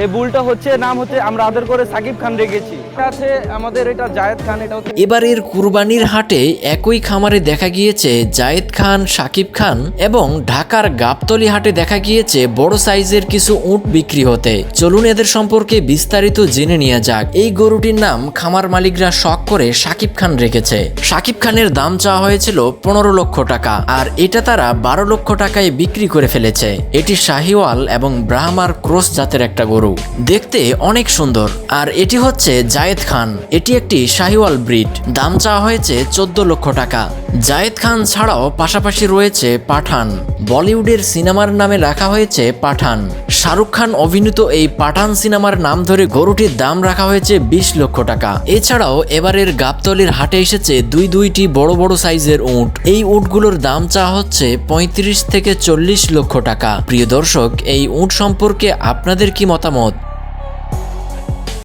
এই বুলটা হচ্ছে, নাম হচ্ছে, আমরা আদর করে সাকিব খান রেখেছি। এবারের কুরবানির হাটে একই খামারে দেখা গিয়েছে জায়েদ খান, সাকিব খান এবং ঢাকার গাবতলি হাটে দেখা গিয়েছে বড় সাইজের কিছু উট বিক্রি হতে। চলুন এদের সম্পর্কে বিস্তারিত জেনে নেওয়া যাক। এই গরুটির নাম খামার মালিকরা শখ করে সাকিব খান রেখেছে। সাকিব খানের দাম চাওয়া হয়েছিল পনেরো লক্ষ টাকা আর এটা তারা বারো লক্ষ টাকায় বিক্রি করে ফেলেছে। এটি শাহিওয়াল এবং ব্রাহ্মার ক্রস জাতের একটা গরু। দেখতে অনেক সুন্দর। আর এটি হচ্ছে জায়েদ খান। এটি একটি শাহিওয়াল ব্রিড। দাম চাওয়া হয়েছে চোদ্দ লক্ষ টাকা। জায়েদ খান ছাড়াও পাশাপাশি রয়েছে পাঠান। বলিউডের সিনেমার নামে রাখা হয়েছে পাঠান। শাহরুখ খান অভিনীত এই পাঠান সিনেমার নাম ধরে গরুটির দাম রাখা হয়েছে বিশ লক্ষ টাকা। এছাড়াও এবারের গাবতলির হাটে এসেছে দুই দুইটি বড় বড় সাইজের উট। এই উটগুলোর দাম চাওয়া হচ্ছে পঁয়ত্রিশ থেকে চল্লিশ লক্ষ টাকা। প্রিয় দর্শক, এই উট সম্পর্কে আপনাদের কি মতামত? Прямо